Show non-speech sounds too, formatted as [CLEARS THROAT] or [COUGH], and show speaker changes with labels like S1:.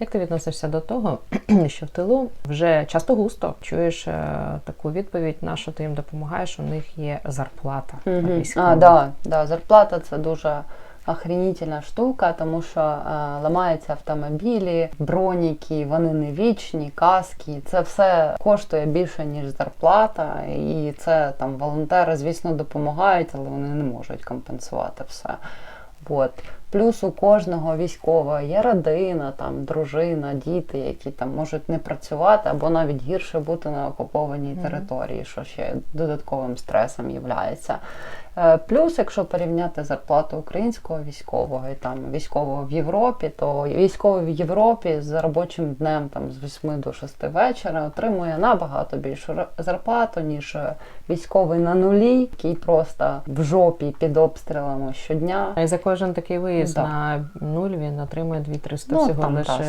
S1: Як ти відносишся до того, [CLEARS THROAT] що в тилу вже часто густо чуєш е, таку відповідь, на що ти їм допомагаєш, у них є зарплата військова.
S2: А, да, да, зарплата це дуже охренітельна штука, тому що е, ламаються автомобілі, броніки, вони не вічні, каски. Це все коштує більше, ніж зарплата. І це там волонтери, звісно, допомагають, але вони не можуть компенсувати все. От. Плюс у кожного військового є родина, там дружина, діти, які там можуть не працювати або навіть гірше бути на окупованій території, що ще додатковим стресом являється. Е, Плюс, якщо порівняти зарплату українського військового і там військового в Європі, то військовий в Європі з робочим днем там з 8 до 6 вечора отримує набагато більшу зарплату, ніж е, військовий на нулі, який просто в жопі під обстрілами щодня.
S1: І за кожен такий виїзд
S2: Да.
S1: на нуль він отримує 2-300
S2: Ну,
S1: всього
S2: там,
S1: лише.
S2: да,